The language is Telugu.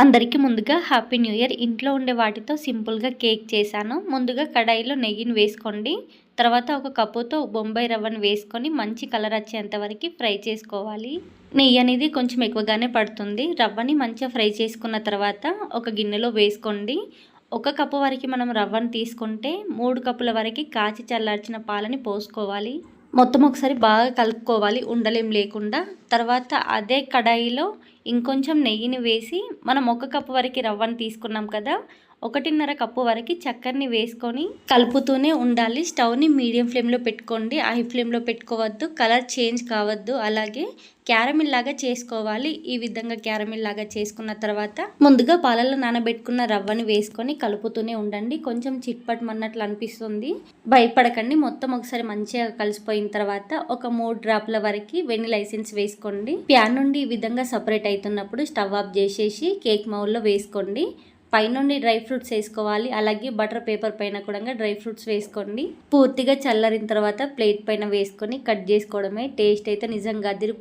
అందరికీ ముందుగా హ్యాపీ న్యూ ఇయర్. ఇంట్లో ఉండే వాటితో సింపుల్గా కేక్ చేశాను. ముందుగా కడాయిలో నెయ్యిని వేసుకోండి. తర్వాత ఒక కప్పుతో బొంబాయి రవ్వను వేసుకొని మంచి కలర్ వచ్చేంత వరకు ఫ్రై చేసుకోవాలి. నెయ్యి అనేది కొంచెం ఎక్కువగానే పడుతుంది. రవ్వని మంచిగా ఫ్రై చేసుకున్న తర్వాత ఒక గిన్నెలో వేసుకోండి. ఒక కప్పు వరకు మనం రవ్వను తీసుకుంటే మూడు కప్పుల వరకు కాచి చల్లార్చిన పాలని పోసుకోవాలి. మొత్తం ఒకసారి బాగా కలుపుకోవాలి ఉండలేం లేకుండా. తర్వాత అదే కడాయిలో ఇంకొంచెం నెయ్యిని వేసి మనం ఒక కప్పు వరకు రవ్వను తీసుకున్నాం కదా ఒకటిన్నర కప్పు వరకు చక్కెరని వేసుకొని కలుపుతూనే ఉండాలి. స్టవ్ని మీడియం ఫ్లేమ్లో పెట్టుకోండి. హై ఫ్లేమ్లో పెట్టుకోవద్దు. కలర్ చేంజ్ కావద్దు. అలాగే క్యారమిల్ లాగా చేసుకోవాలి. ఈ విధంగా క్యారమిల్ లాగా చేసుకున్న తర్వాత ముందుగా పాలల్లో నానబెట్టుకున్న రవ్వని వేసుకొని కలుపుతూనే ఉండండి. కొంచెం చిట్పట్టమన్నట్లు అనిపిస్తుంది. భయపడకండి. మొత్తం ఒకసారి మంచిగా కలిసిపోయిన తర్వాత ఒక మూడు డ్రాప్ల వరకు వెన్ని లైసెన్స్ వేసుకోండి. ప్యాన్ నుండి ఈ విధంగా సపరేట్ అవుతున్నప్పుడు స్టవ్ ఆఫ్ చేసేసి కేక్ మౌల్లో వేసుకోండి. పైనుండి డ్రై ఫ్రూట్స్ వేసుకోవాలి. అలాగే బటర్ పేపర్ పైన కూడా డ్రై ఫ్రూట్స్ వేసుకోండి. పూర్తిగా చల్లరిన తర్వాత ప్లేట్ పైన వేసుకొని కట్ చేసుకోవడమే. టేస్ట్ అయితే నిజంగా అదిరి